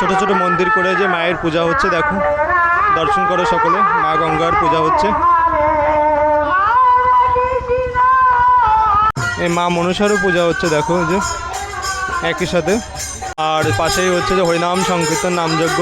ছোট ছোট মন্দির করে যে মায়ের পূজা হচ্ছে, দেখো। দর্শন করো সকলে, মা গঙ্গার পূজা হচ্ছে। এই মা মনসারও পূজা হচ্ছে, দেখো যে, একই সাথে। আর পাশেই হচ্ছে যে হরিনাম সংকীর্তন নামযজ্ঞ।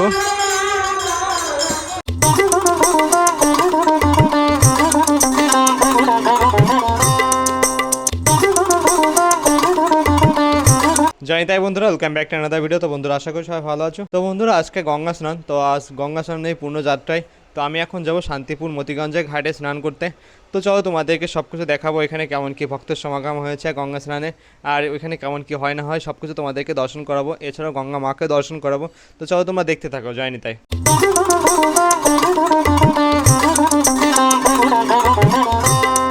জানি তাই বন্ধুরা welcome back to another video তো বন্ধুরা, আশা করি সবাই ভালো আছো। তো বন্ধুরা, আজকে গঙ্গা স্নান। তো আজ গঙ্গা স্নান নেই, পূর্ণ যাত্রায়। তো আমি এখন যাব শান্তিপুর মতিগঞ্জে ঘাটে স্নান করতে। তো চলো তোমাদেরকে সব কিছু দেখাবো, এখানে কেমন কি ভক্তের সমাগম হয়েছে গঙ্গা স্নানে। আর ওইখানে কেমন কি হয় না হয় সব কিছু তোমাদেরকে দর্শন করাবো। এছাড়াও গঙ্গা মাকে দর্শন করাবো। তো চলো তোমরা দেখতে থাকো যায়নি তাই তো আমরা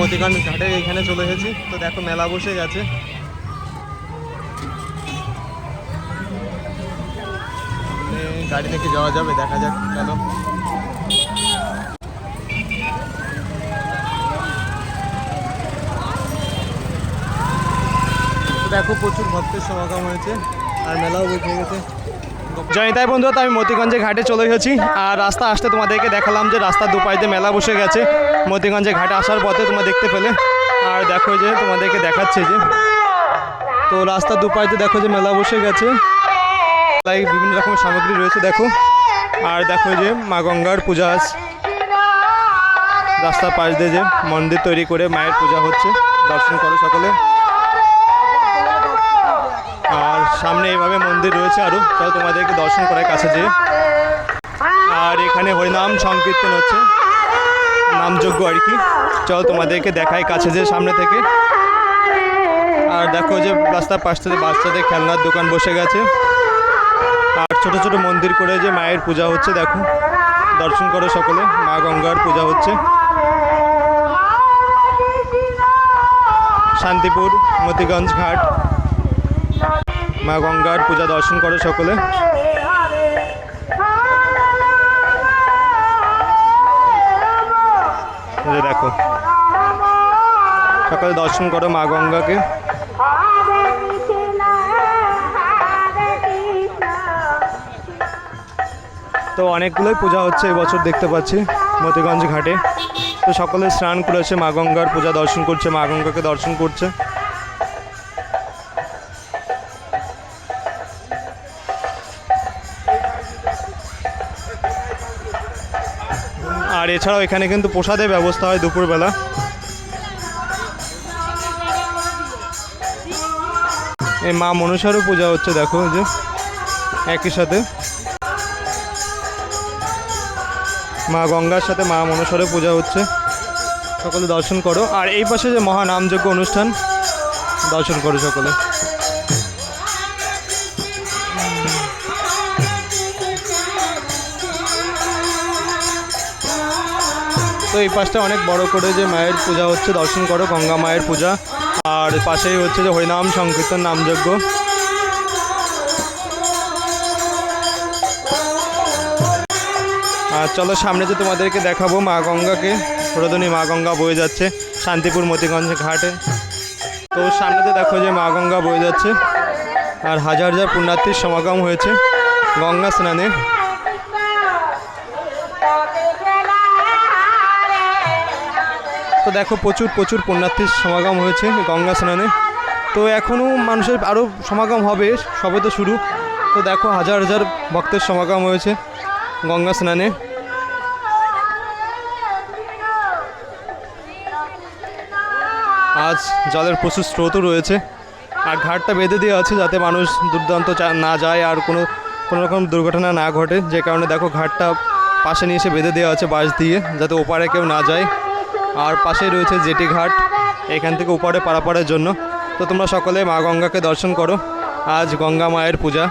মতিগঞ্জ ঘাটে এখানে চলে এসেছি। তো দেখো, মেলা বসে গেছে। গাড়ি থেকে যাওয়া যাবে, দেখা যাক তো দেখো, প্রচুর ভক্তের সমাগম হয়েছে, আর মেলাও বসে গেছে। জানি তাই বন্ধুরা তো আমি মতিগঞ্জে ঘাটে চলে এসেছি। আর রাস্তা আসতে তোমাদেরকে দেখালাম যে রাস্তার দুপাইতে মেলা বসে গেছে। মতিগঞ্জে ঘাটে আসার পথে তোমরা দেখতে পেলে। আর দেখো যে তোমাদেরকে দেখাচ্ছে যে, তো রাস্তার দুপাইতে দেখো যে মেলা বসে গেছে। তাই বিভিন্ন রকমের সামগ্রী রয়েছে, দেখো। আর দেখো যে মা গঙ্গার পূজা রাস্তার পাশ দিয়ে যে মন্দির তৈরি করে মায়ের পূজা হচ্ছে। দর্শন করো সকলে। সামনে এইভাবে মন্দির রয়েছে আরও চলো তোমাদেরকে দর্শন করার কাছে যে আর এখানে হরিনাম সংকীর্তন হচ্ছে। নামযোগ্য আর কি। চলো তোমাদেরকে দেখাই কাছে যে সামনে থেকে। আর দেখো যে রাস্তার পাশ থেকে বাচ্চাদের খেলনার দোকান বসে গেছে। আর ছোট ছোট মন্দির করে যে মায়ের পূজা হচ্ছে, দেখো। দর্শন করো সকলে, মা গঙ্গার পূজা হচ্ছে। শান্তিপুর, মতিগঞ্জ ঘাট। মা গঙ্গার পূজা দর্শন করো সকলে। দেখো, সকালে দর্শন করো মা গঙ্গাকে। তো অনেকগুলোই পূজা হচ্ছে এবছর দেখতে পাচ্ছি, মতিগঞ্জ ঘাটে। তো সকলে স্নান করেছে, মা গঙ্গার পূজা দর্শন করছে, মা গঙ্গাকে দর্শন করছে। আর এছাড়াও এখানে কিন্তু প্রসাদের ব্যবস্থা হয় দুপুরবেলা। এই মা মনসারও পূজা হচ্ছে, দেখো যে, একই সাথে। মা গঙ্গার সাথে মা মনসারও পূজা হচ্ছে। সকলে দর্শন করো। আর এই পাশে যে মহানামযজ্ঞ অনুষ্ঠান, দর্শন করো সকলে। তো এই পাশটা অনেক বড় করে যে মায়ের পূজা হচ্ছে, দর্শন করো, গঙ্গা মায়ের পূজা। আর পাশেই হচ্ছে যে হরিনাম সংকীর্তন নামযজ্ঞ। আর চলো সামনে যে তোমাদেরকে দেখাবো মা গঙ্গাকে, প্রদনী মা গঙ্গা বয়ে যাচ্ছে শান্তিপুর মতিগঞ্জ ঘাটে। তো সামনেতে দেখো যে মা গঙ্গা বয়ে যাচ্ছে, আর হাজার হাজার পুণ্যার্থীর সমাগম হয়েছে গঙ্গা স্নানে। তো দেখো প্রচুর প্রচুর পুণ্যার্থীর সমাগম হয়েছে গঙ্গা স্নানে। তো এখনও মানুষের আরও সমাগম হবে, সবে তো শুরু। তো দেখো হাজার হাজার ভক্তের সমাগম হয়েছে গঙ্গা স্নানে। আজ জলের প্রচুর স্রোতও রয়েছে। আর ঘাটটা বেঁধে দেওয়া আছে যাতে মানুষ দুর্দান্ত না যায় আর কোনো কোনো রকম দুর্ঘটনা না ঘটে। যে কারণে দেখো ঘাটটা পাশে নিয়ে এসে বেঁধে দেওয়া আছে বাঁশ দিয়ে, যাতে ওপারে কেউ না যায়। আর পাশে রয়েছে জেটি ঘাট, এখান থেকে উপরে পারাপারের জন্য। তো তোমরা সকলে মা গঙ্গাকে দর্শন করো। আজ গঙ্গা মায়ের পূজা।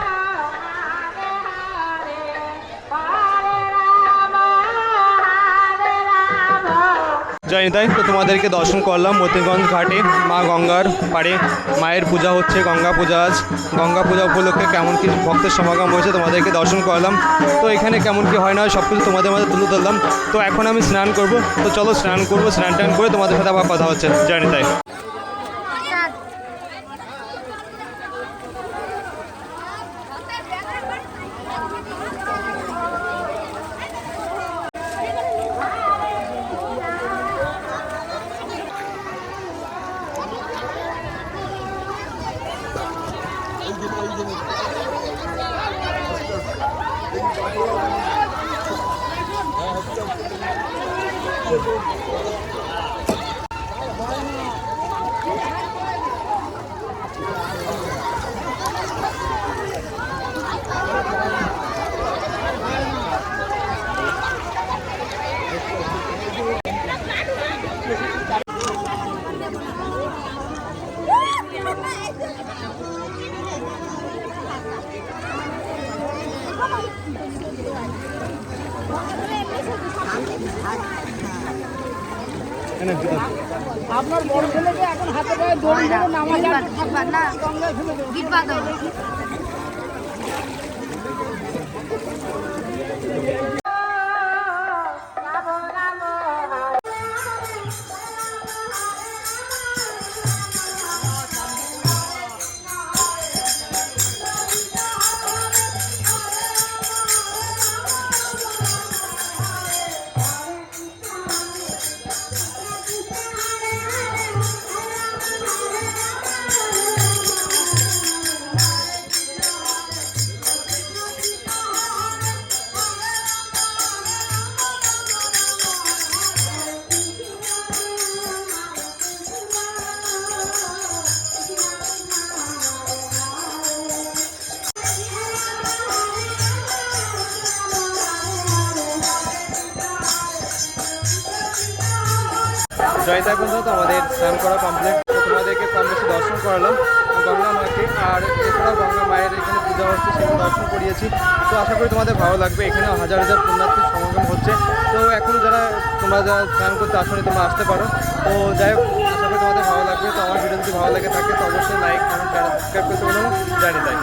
জানি তাই তো তোমাদেরকে দর্শন করলাম মতিগঞ্জ ঘাটে। মা গঙ্গার পাড়ে মায়ের পূজা হচ্ছে, গঙ্গা পূজা আজ। গঙ্গা পূজা উপলক্ষে কেমন কি ভক্তের সমাগম হয়েছে তোমাদেরকে দর্শন করলাম। তো এখানে কেমন কি হয় না সব কিছু তোমাদের মাঝে তুলে ধরলাম। তো এখন আমি স্নান করব। তো চলো স্নান করব, স্নান টান করে তোমাদের সাথে আবার কথা হচ্ছে। জানি তাই আপনার বড় ছেলেকে এখন হাতে পায়ে দড়ি নামাজ নামা যায় না জয়তা এখন তো আমাদের স্নান করা কমপ্লিট তোমাদেরকে কম দর্শন করালাম। গঙ্গা মাকে, আর এছাড়াও গঙ্গা মায়ের এখানে পূজা হচ্ছে সেখানে দর্শন করিয়েছি। তো আশা করি তোমাদের ভালো লাগবে। এখানে হাজার হাজার পুণ্যার্থীর সমাগম হচ্ছে। তো এখন যারা তোমরা যারা স্নান করতে আসলে তোমরা আসতে পারো। তো যাই হোক, আশা করি তোমাদের ভালো লাগবে। তো আমার ভিডিও যদি ভালো লাগে থাকে, তো অবশ্যই লাইক কমেন্ট সাবস্ক্রাইব করতে বলব জানি তাই